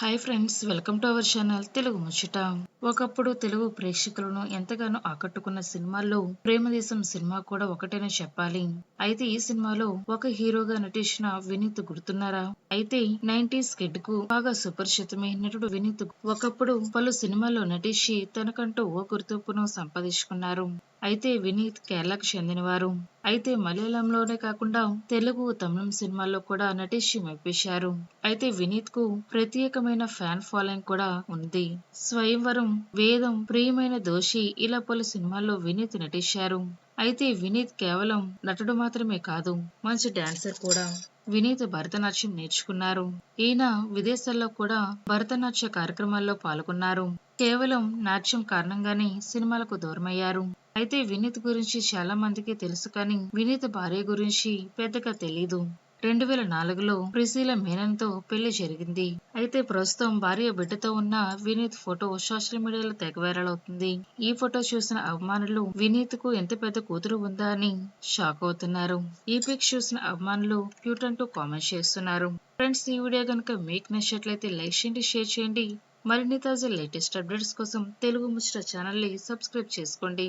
Hi friends welcome to our channel Telugu ముచ్చట ఒకప్పుడు తెలుగు ప్రేక్షకులను ఎంతగానో ఆకట్టుకున్న సినిమాల్లో ప్రేమదేశం సినిమా కూడా ఒకటేనే చెప్పాలి. అయితే ఈ సినిమాలో ఒక హీరోగా నటించిన వినీత్ గుర్తున్నారా? అయితే నైన్టీస్ కిడ్కు బాగా సుపరిచితమే నటుడు వినీత్. ఒకప్పుడు పలు సినిమాల్లో నటించి తనకంటూ ఓ గుర్తింపును సంపాదించుకున్నారు. అయితే వినీత్ కేరళకు చెందినవారు. అయితే మలయాళంలోనే కాకుండా తెలుగు తమిళం సినిమాల్లో కూడా నటించి మెప్పించారు. అయితే వినీత్కు ప్రత్యేకమైన ఫ్యాన్ ఫాలోయింగ్ కూడా ఉంది. స్వయంవరం వేదం ప్రియమైన దోషి ఇలా పలు సినిమాల్లో వినీత్ నటించారు. అయితే వినీత్ కేవలం నటుడు మాత్రమే కాదు మంచి డాన్సర్ కూడా. వినీత్ భరతనాట్యం నేర్చుకున్నారు. ఈయన విదేశాల్లో కూడా భరతనాట్య కార్యక్రమాల్లో పాల్గొన్నారు. కేవలం నాట్యం కారణంగానే సినిమాలకు దూరమయ్యారు. అయితే వినీత్ గురించి చాలా మందికి తెలుసు కానీ వినీత్ భార్య గురించి పెద్దగా తెలీదు. రెండు వేల నాలుగులో ప్రిసీల మేనన్తో పెళ్ళి జరిగింది. అయితే ప్రస్తుతం భార్య బిడ్డతో ఉన్న వినీత్ ఫోటో సోషల్ మీడియాలో తెగ వైరల్ అవుతుంది. ఈ ఫోటో చూసిన అభిమానులు వినీత్కు ఎంత పెద్ద కూతురు ఉందా అని షాక్ అవుతున్నారు. ఈ పిక్ చూసిన అభిమానులు క్యూట్ అంటూ కామెంట్ చేస్తున్నారు. ఫ్రెండ్స్ ఈ వీడియో కనుక మీకు నచ్చినట్లయితే లైక్ చేయండి షేర్ చేయండి. మరిన్ని తాజా లేటెస్ట్ అప్డేట్స్ కోసం తెలుగు ముచ్చట ఛానల్ని సబ్స్క్రైబ్ చేసుకోండి.